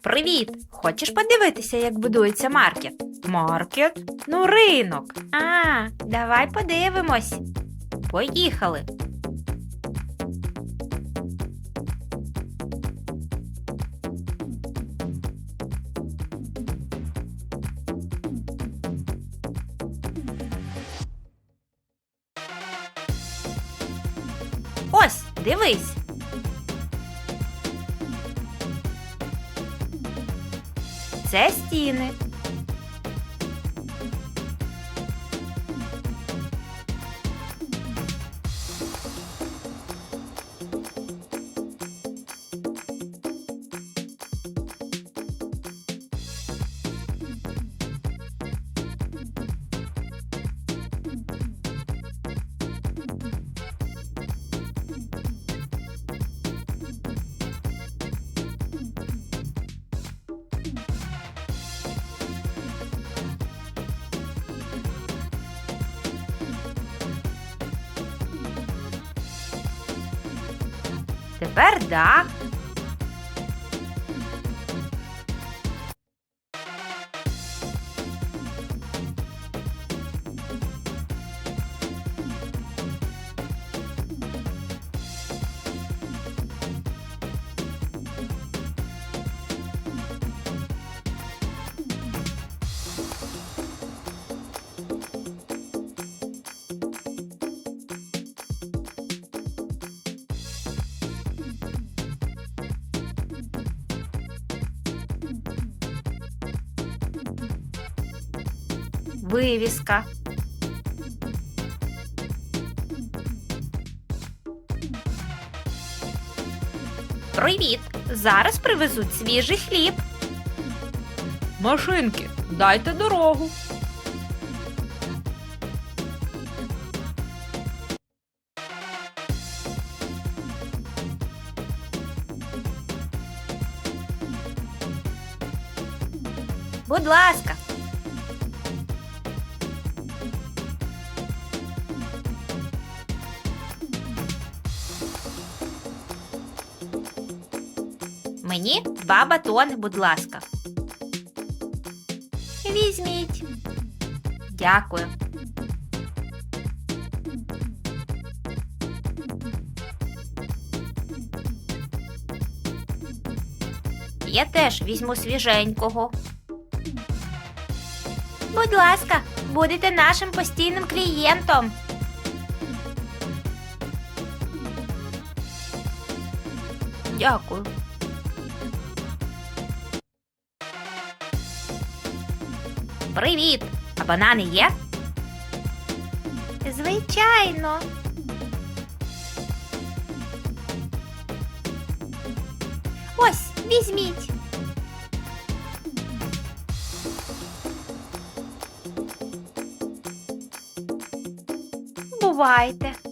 Привіт! Хочеш подивитися, як будується маркет? Маркет? Ну, ринок. А, давай подивимось. Поїхали. Ось, дивись. Це стіни. Тепер дах. Вивіска. Привіт! Зараз привезуть свіжий хліб. Машинки, дайте дорогу. Будь ласка. Мені два батони, будь ласка. Візьміть. Дякую. Я теж візьму свіженького. Будь ласка, будете нашим постійним клієнтом. Дякую. Привіт! А банани є? Звичайно. Ось, візьміть. Бувайте.